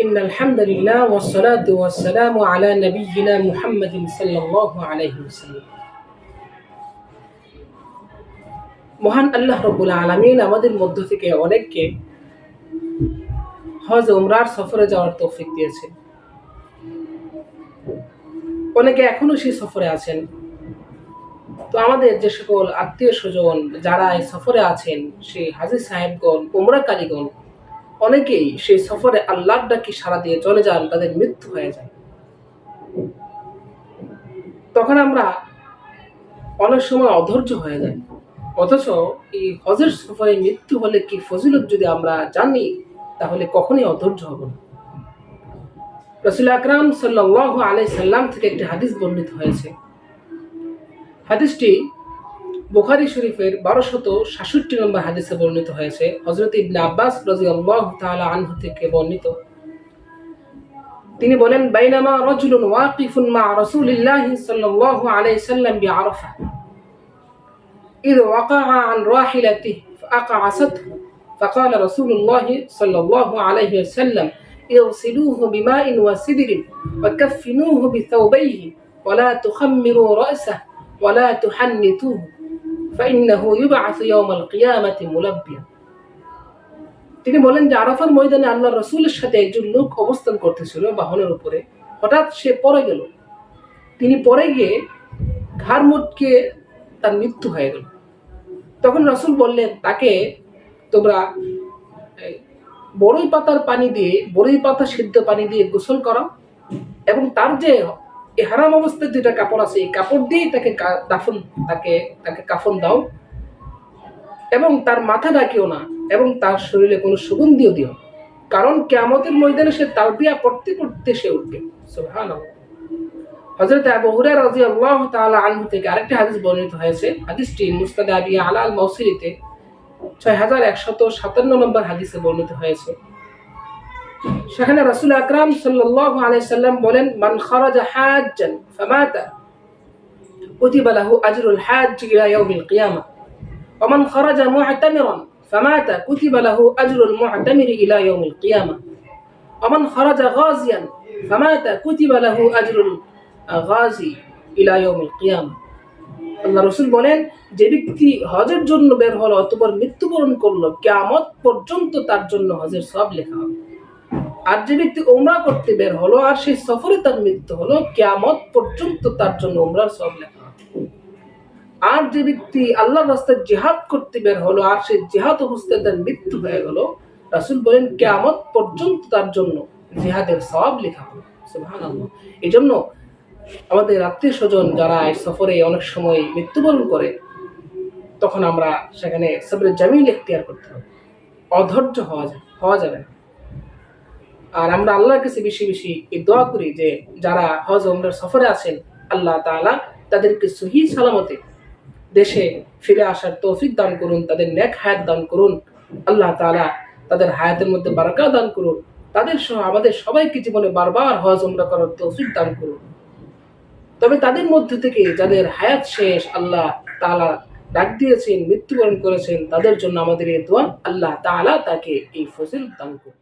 إن الحمد لله والصلاة والسلام على نبينا محمد صلى الله عليه وسلم মহান আল্লাহ রব্বুল আলমিন আমাদের মধ্য থেকে অনেককে হজ উমরার সফরে যাওয়ার তৌফিক দিয়েছে অনেকে এখনো সেই সফরে আছেন তো আমাদের যে সকল আত্মীয় স্বজন যারা এই সফরে আছেন সেই হাজি সাহেবগণ উমরা কালীগণ অনেকেই সেই সফরে আল্লাহর ডাকি সারা দিয়ে চলে যান, তাদের মৃত্যু হয়ে যায়। তখন আমরা অনেক সময় অধৈর্য হয়ে যাই। অথচ এই হজের সফরে মৃত্যু হলে কি ফজিলত যদি আমরা জানি, তাহলে কখনই অধৈর্য হব না। রসুল আকরাম সাল্লাহ আলাই সাল্লাম থেকে একটি হাদিস বর্ণিত হয়েছে। হাদিসটি বুখারি শরীফের বারোশত সাতষট্টি নম্বর হাদিসে বর্ণিত হয়েছে হজরত ইবনে আব্বাস রাজি আল্লাহ তাআলা আনহু থেকে বর্ণিত তিনি বলেন বাইনামা রজুলুন ওয়াকিফুন মা রাসূলিল্লাহ সাল্লাল্লাহু আলাইহি সাল্লাম বিআরাফা إذ وقع عن راحلته فأقعسته فقال رسول الله صلى الله عليه وسلم اغسلوه بماء وسدر وكفنوه بثوبيه ولا تخمروا رأسه ولا تحنتوه فإنه يبعث يوم القيامة ملبيا তিনি বলেন যে আরাফার ময়দানে আল্লাহ রসুলের সাথে একজন লোক অবস্থান করতেছিল বাহনের উপরে হঠাৎ সে পড়ে গেল তিনি পরে গিয়ে ঘাড় মোটকে তার মৃত্যু হয়ে গেল তখন রসুল বললেন তাকে তোমরা বড়ই পাতার পানি দিয়ে বড়ই পাতা সিদ্ধ পানি দিয়ে গোসল করো এবং তার যে এই হারাম অবস্থায় যেটা কাপড় আছে, এই কাপড় দিয়েই তাকে দাফন, তাকে তাকে কাফন দাও। এবং তার মাথা ডাকিও না, এবং তার শরীরে কোনো সুগন্ধিও দিও কারণ কেমতের ময়দানে সে তালবিয়া পড়তে পড়তে সে উঠবে। হজরত আবু হুরায় রাজি আল্লাহ তাআলা আনহু থেকে আরেকটি হাদিস বর্ণিত হয়েছে। হাদিসটি মুস্তাদ আবি আলাল মৌসিরিতে ছয় হাজার একশত সাতান্ন নম্বর হাদিসে বর্ণিত হয়েছে। সেখানে রসুল আকরাম সাল্লাহ আলাইসাল্লাম বলেন, মান খরাজা হাজ্জান ফামাতা কুতিবা লাহু আজরুল হাজ্জ ইলা ইয়াউমিল কিয়ামা। ওয়া মান খরাজা মু'তামিরান ফামাতা কুতিবা লাহু আজরুল মু'তামির ইলা ইয়াউমিল কিয়ামা। ওয়া মান খরাজা গাজিয়ান ফামাতা কুতিবা লাহু আজরুল গাজি ইলা ইয়াউমিল কিয়ামা। আল্লাহ রসুল বলেন, যে ব্যক্তি হজের জন্য বের হলো অতপর মৃত্যুবরণ করল, কেয়ামত পর্যন্ত তার জন্য হজের সব লেখা হবে। আর যে ব্যক্তি ওমরা করতে বের হলো আর সেই সফরে তার মৃত্যু হলো কেমত পর্যন্ত তার জন্য ওমরার সব লেখা আর যে ব্যক্তি আল্লাহ রাস্তায় জেহাদ করতে বের হলো আর সেই জেহাদ অবস্থায় তার মৃত্যু হয়ে গেল, রাসুল বলেন কেমত পর্যন্ত তার জন্য জেহাদের সব লেখা হলো এই জন্য আমাদের আত্মীয় স্বজন যারা এই সফরে অনেক সময় মৃত্যুবরণ করে, তখন আমরা সেখানে সবরে জামিল এখতিয়ার করতে হবে। অধৈর্য হওয়া যায় হওয়া যাবে না। আর আমরা আল্লাহর কাছে বেশি বেশি এই দোয়া করি যে যারা হজ ওমরার সফরে আছেন, আল্লাহ তাআলা তাদেরকে সহি সালামতে দেশে ফিরে আসার তৌফিক দান করুন, তাদের নেক হায়াত দান করুন, আল্লাহ তাআলা তাদের হায়াতের মধ্যে বারাকা দান করুন, তাদের সহ আমাদের সবাইকে জীবনে বারবার হজ ওমরা করার তৌফিক দান করুন। তবে তাদের মধ্যে থেকে যাদের হায়াত শেষ, আল্লাহ তাআলা ডাক দিয়েছেন, মৃত্যুবরণ করেছেন, তাদের জন্য আমাদের এই দোয়া আল্লাহ তাআলা তাকে এই ফসিল দান করুন।